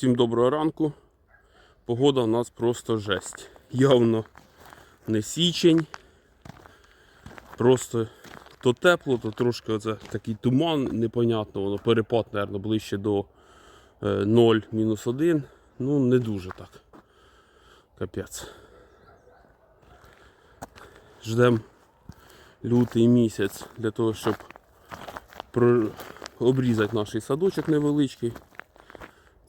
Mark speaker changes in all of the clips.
Speaker 1: Всім доброго ранку. Погода у нас просто жесть. Явно не січень. Просто то тепло, то трошки оце такий туман, непонятно, воно перепад, мабуть, ближче до е, 0 мінус 1. Ну, не дуже так. Капець. Ждемо лютий місяць для того, щоб обрізати наш садочок невеличкий.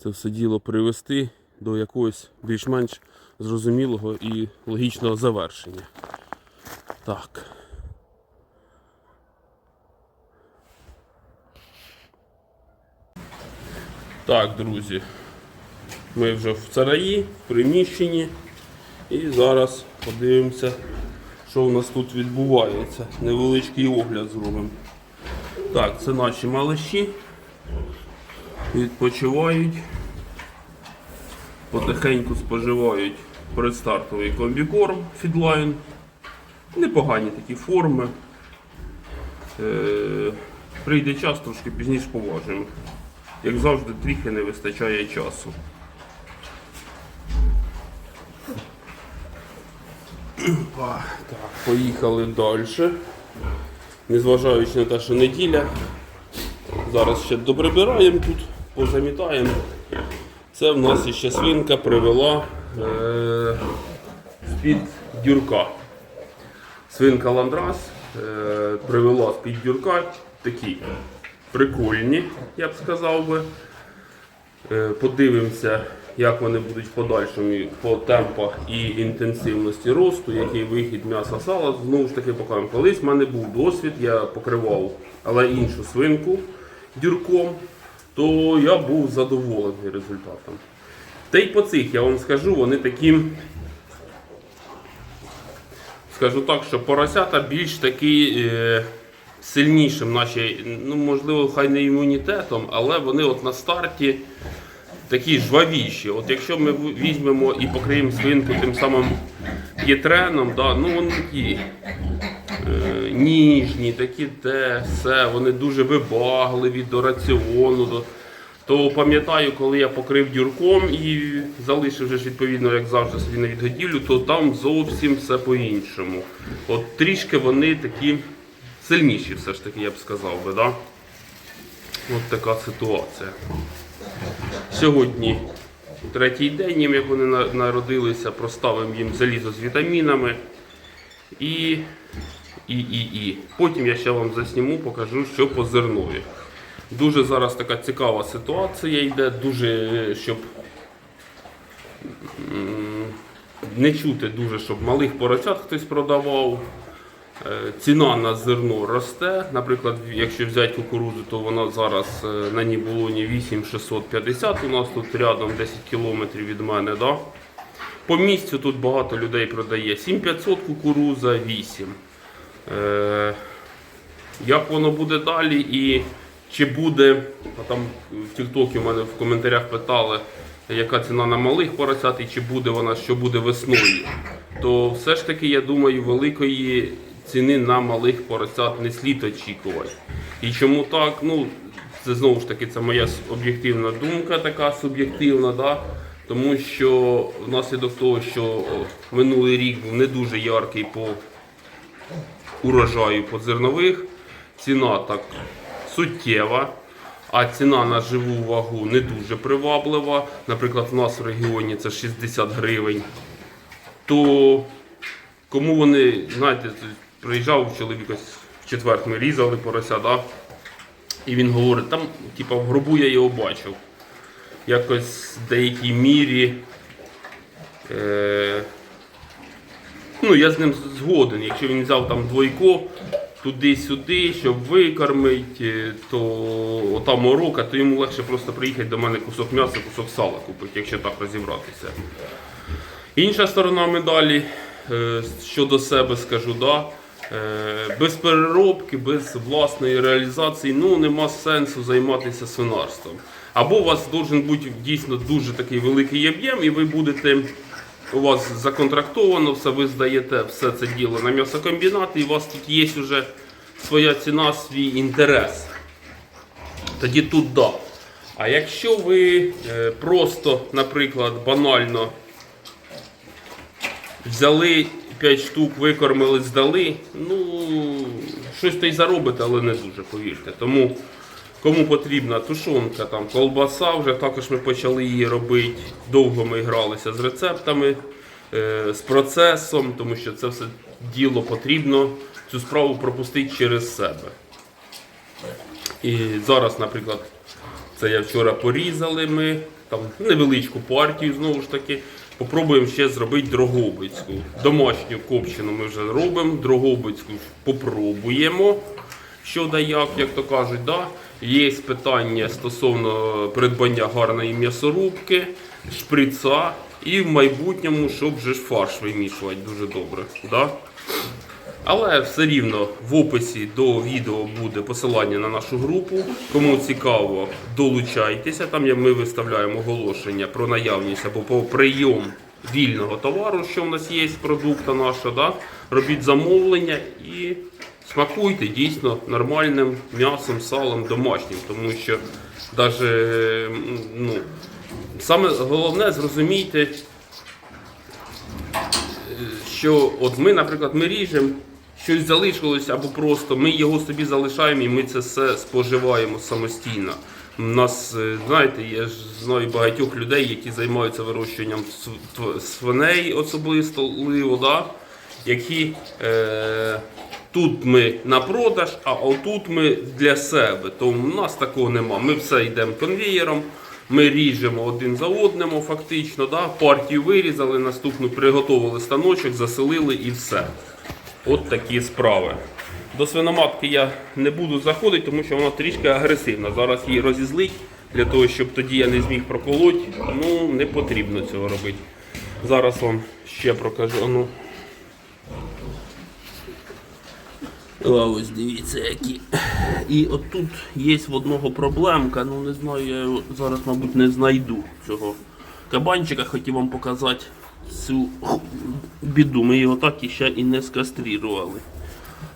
Speaker 1: Це все діло привести до якогось більш-менш зрозумілого і логічного завершення. Так. Так, друзі. Ми вже в цараї, в приміщенні. І зараз подивимося, що у нас тут відбувається. Невеличкий огляд зробимо. Так, це наші малиші. Відпочивають. Потихеньку споживають предстартовий комбікорм Фідлайн. Непогані такі форми. Е, прийде час, трошки пізніше поважимо. Як завжди, трохи не вистачає часу. Так, поїхали далі. Незважаючи на те, що неділя. Зараз ще доприбираємо тут, позамітаємо. Це в нас ще свинка привела е, з-під дюрка. Свинка Ландрас е, привела з-під дюрка такі прикольні, я б сказав би. Е, подивимося, як вони будуть в подальшому по темпах і інтенсивності росту, який вихід м'яса сала. Знову ж таки покажемо. Колись в мене був досвід, я покривав, але іншу свинку дюрком, то я був задоволений результатом. Та й по цих я вам скажу, вони такі. Скажу так, що поросята більш такі е, сильнішим, наче, ну можливо, хай не імунітетом, але вони от на старті такі жвавіші. От якщо ми візьмемо і покриємо свинку тим самим п'єтреном, да, ну вони такі ніжні, такі те, все, вони дуже вибагливі до раціону. До, то пам'ятаю, коли я покрив дюрком і залишив вже ж відповідно, як завжди, собі на відгодівлю, то там зовсім все по-іншому. От трішки вони такі сильніші, все ж таки, я б сказав би. Да? От така ситуація. Сьогодні третій день, як вони народилися, проставимо їм залізо з вітамінами. І, і, і, і. Потім я ще вам засніму, покажу, що по зернові. Дуже зараз така цікава ситуація йде, дуже щоб не чути дуже, щоб малих поросят хтось продавав. Е, Ціна на зерно росте. Наприклад, якщо взяти кукурудзу, то вона зараз е, на Нібулоні 8650 у нас тут рядом 10 кілометрів від мене. Да? По місцю тут багато людей продає 7500 кукуруза, 8. Е, як воно буде далі і чи буде, а там в Тіктокі у мене в коментарях питали, яка ціна на малих поросят і чи буде вона, що буде весною, то все ж таки, я думаю, великої ціни на малих поросят не слід очікувати. І чому так? Ну, це знову ж таки це моя об'єктивна думка, така суб'єктивна. Да? Тому що внаслідок того, що минулий рік був не дуже яркий по урожаю по зернових. Ціна так суттєва, а ціна на живу вагу не дуже приваблива. Наприклад, у нас в регіоні це 60 гривень. То кому вони, знаєте, приїжджав чоловік в четвер ми різали порося, да? і він говорить, там, типа, в гробу я його бачив. Якось в деякій мірі. Е- Ну, я з ним згоден. Якщо він взяв там двойко туди-сюди, щоб викормити, то там морока, то йому легше просто приїхати до мене кусок м'яса, кусок сала купити, якщо так розібратися. Інша сторона медалі, е, щодо себе скажу, да, е, без переробки, без власної реалізації, ну нема сенсу займатися свинарством. Або у вас должен бути дійсно дуже такий великий об'єм, і ви будете у вас законтрактовано, все ви здаєте все це діло на м'ясокомбінат, і у вас тут є вже своя ціна, свій інтерес. Тоді тут да. А якщо ви е, просто, наприклад, банально взяли 5 штук, викормили, здали, ну, щось то й заробите, але не дуже, повірте. Тому кому потрібна тушонка, там, колбаса, вже також ми почали її робити. Довго ми гралися з рецептами, е, з процесом, тому що це все діло потрібно цю справу пропустити через себе. І зараз, наприклад, це я вчора порізали ми, там невеличку партію знову ж таки. Попробуємо ще зробити дрогобицьку. Домашню копчену ми вже робимо, дрогобицьку попробуємо. Що да як, як то кажуть, да? є питання стосовно придбання гарної м'ясорубки, шприца і в майбутньому, щоб вже ж фарш вимішувати дуже добре. Да? Але все рівно в описі до відео буде посилання на нашу групу. Кому цікаво, долучайтеся. Там ми виставляємо оголошення про наявність або про прийом вільного товару, що в нас є з продукту нашого. Да? Робіть замовлення і смакуйте дійсно нормальним м'ясом, салом домашнім, тому що навіть, ну, саме головне зрозумійте, що от ми, наприклад, ми ріжемо, щось залишилось або просто ми його собі залишаємо і ми це все споживаємо самостійно. У нас, е, знаєте, я ж знаю багатьох людей, які займаються вирощуванням свиней особисто, да? які е, тут ми на продаж, а отут ми для себе. Тому у нас такого нема. Ми все йдемо конвеєром. Ми ріжемо один за одним, фактично, да? партію вирізали, наступну приготували станочок, заселили і все. От такі справи. До свиноматки я не буду заходити, тому що вона трішки агресивна. Зараз її розізлить, для того, щоб тоді я не зміг проколоти. Ну, не потрібно цього робити. Зараз вам ще покажу. а Ну. Ось дивіться які. І от тут є в одного проблемка, ну не знаю, я його зараз, мабуть, не знайду цього кабанчика, хотів вам показати цю біду. Ми його так і ще і не скастрірували.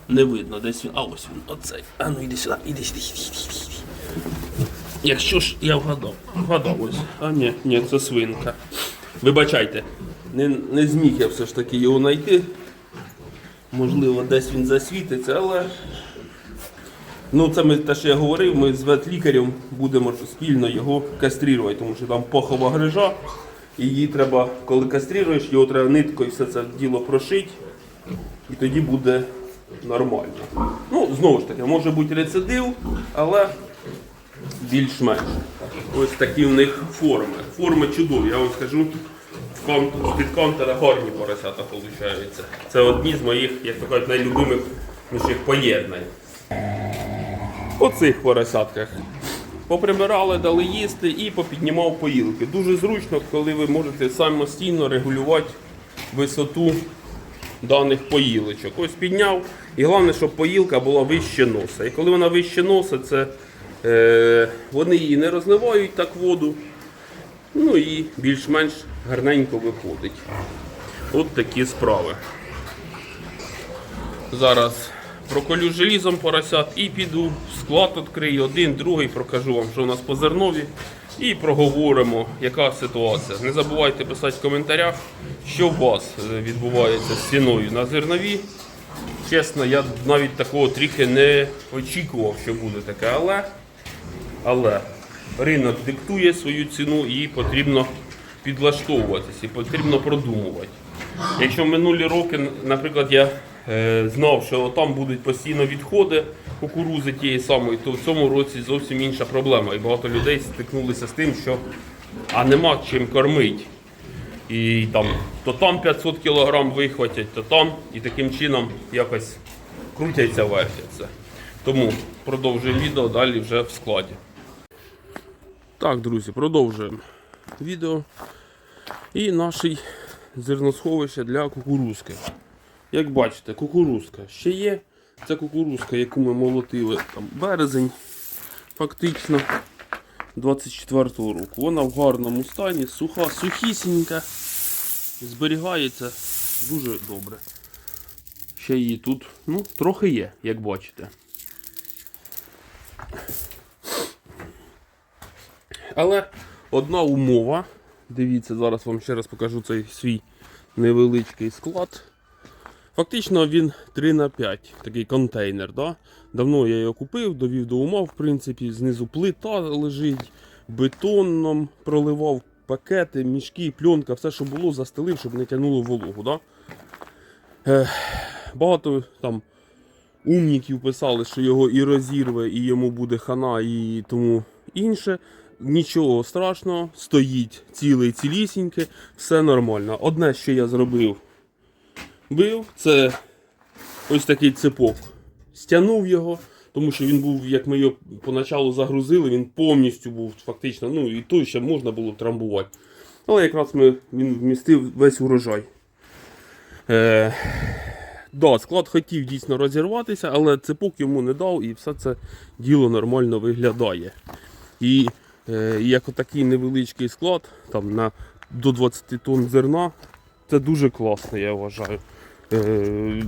Speaker 1: Не видно, десь він. А ось він, оцей. А ну іди сюди, іди сюди, іди, іди, іди. Якщо ж я вгадав, вгадав ось. А ні, ні, це свинка. Вибачайте, не, не зміг я все ж таки його знайти. Можливо, десь він засвітиться, але ну, це ми те, що я говорив, ми з ветлікарем будемо спільно його каструвати, тому що там пахова грижа, і її треба, коли кастріруєш, його треба ниткою все це діло прошити, і тоді буде нормально. Ну, знову ж таки, може бути рецидив, але більш-менш. Ось такі в них форми. Форми чудові, я вам скажу. З-під контура гарні поросята виходить. Це одні з моїх, як то кажуть, найлюбимих поєднань. По цих поросятках. Поприбирали, дали їсти і попіднімав поїлки. Дуже зручно, коли ви можете самостійно регулювати висоту даних поїлочок. Ось підняв. І головне, щоб поїлка була вище носа. І коли вона вище носа, це е, вони її не розливають так воду. Ну і більш-менш гарненько виходить. От такі справи. Зараз проколю желізом поросят і піду склад відкрию один, другий, покажу вам, що у нас по зернові. І проговоримо, яка ситуація. Не забувайте писати в коментарях, що у вас е, відбувається з ціною на зернові. Чесно, я навіть такого трохи не очікував, що буде таке, але, але ринок диктує свою ціну і потрібно підлаштовуватися, і потрібно продумувати. Якщо минулі роки, наприклад, я е, знав, що там будуть постійно відходи кукурузи тієї самої, то в цьому році зовсім інша проблема. І багато людей стикнулися з тим, що а нема чим кормити. І там то там 500 кг вихватять, то там, і таким чином якось крутяться, вертяться. Тому продовжуємо відео далі вже в складі. Так, друзі, продовжуємо відео. І наш зерносховище для кукурузки. Як бачите, кукурузка ще є. Це кукурузка, яку ми молотили там березень, фактично 24-го року. Вона в гарному стані, суха, сухісінька, зберігається дуже добре. Ще її тут ну, трохи є, як бачите. Але одна умова. Дивіться, зараз вам ще раз покажу цей свій невеличкий склад. Фактично він 3 на 5 такий контейнер. Да? Давно я його купив, довів до умов, в принципі, знизу плита лежить, бетоном проливав пакети, мішки, пленка, все, що було, застелив, щоб не тягнуло вологу. Да? Е, багато там умніків писали, що його і розірве, і йому буде хана, і тому інше. Нічого страшного, стоїть цілий цілісіньке, все нормально. Одне, що я зробив, бив, це ось такий цепок. Стягнув його, тому що він був, як ми його поначалу загрузили, він повністю був фактично, ну і той ще можна було трамбувати. Але якраз ми, він вмістив весь урожай. Е, да, склад хотів дійсно розірватися, але цепок йому не дав і все це діло нормально виглядає. І як отакий невеличкий склад, там на до 20 тонн зерна, це дуже класно, я вважаю. Е,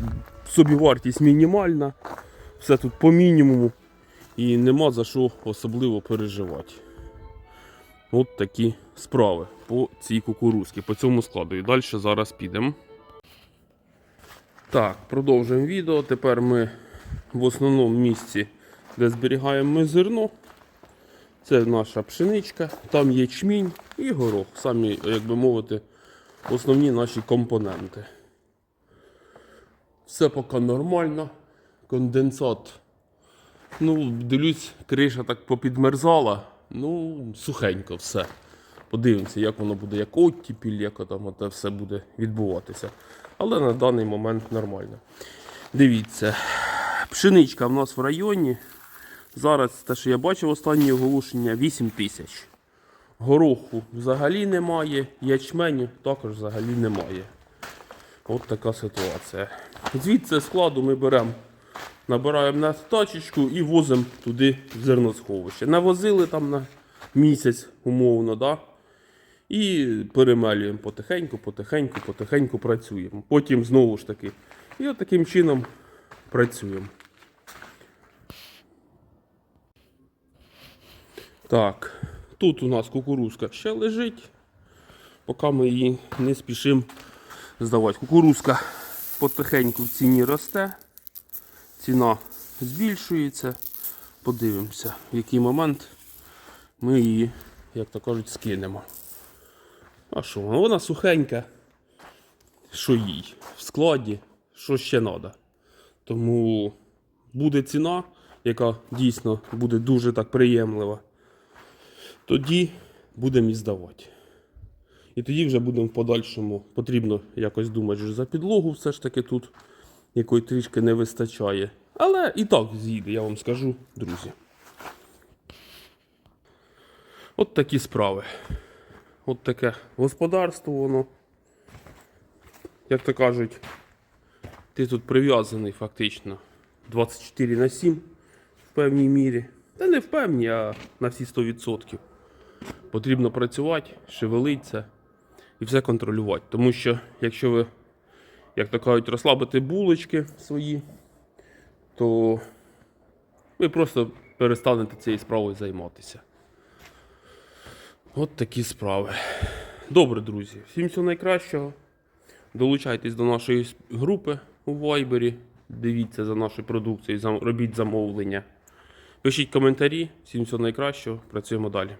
Speaker 1: собівартість мінімальна, все тут по мінімуму і нема за що особливо переживати. От такі справи по цій кукурузці, по цьому складу. І далі зараз підемо. Так, продовжуємо відео. Тепер ми в основному місці, де зберігаємо ми зерно. Це наша пшеничка, там є чмінь і горох. Самі, як би мовити, основні наші компоненти. Все поки нормально. Конденсат. Ну, дивлюсь, криша так попідмерзала. Ну, сухенько все. Подивимося, як воно буде, як оттіпіль, як там це все буде відбуватися. Але на даний момент нормально. Дивіться, пшеничка в нас в районі. Зараз те, що я бачив останнє оголошення, 8 тисяч. Гороху взагалі немає, ячменю також взагалі немає. От така ситуація. Звідси складу ми беремо, набираємо на тачечку і возимо туди в зерносховище. Навозили там на місяць, умовно, да? і перемелюємо потихеньку, потихеньку, потихеньку працюємо. Потім знову ж таки. І от таким чином працюємо. Так, тут у нас кукурузка ще лежить, поки ми її не спішимо здавати. Кукурузка потихеньку в ціні росте, ціна збільшується. Подивимося, в який момент ми її, як то кажуть, скинемо. А що, вона? вона сухенька. Що їй? В складі, що ще треба. Тому буде ціна, яка дійсно буде дуже так приємлива. Тоді будемо і здавати. І тоді вже будемо в подальшому. Потрібно якось думати що за підлогу, все ж таки тут, якої трішки не вистачає. Але і так з'їде, я вам скажу, друзі. От такі справи. От таке господарство воно. Як то кажуть, ти тут прив'язаний фактично 24 на 7 в певній мірі. Та не в певній, а на всі 100%. Потрібно працювати, шевелитися і все контролювати. Тому що якщо ви, як то кажуть, розслабите булочки свої, то ви просто перестанете цією справою займатися. От такі справи. Добре, друзі. Всім всього найкращого. Долучайтесь до нашої групи у Вайбері. Дивіться за нашою продукцією, робіть замовлення. Пишіть коментарі. Всім всього найкращого. Працюємо далі.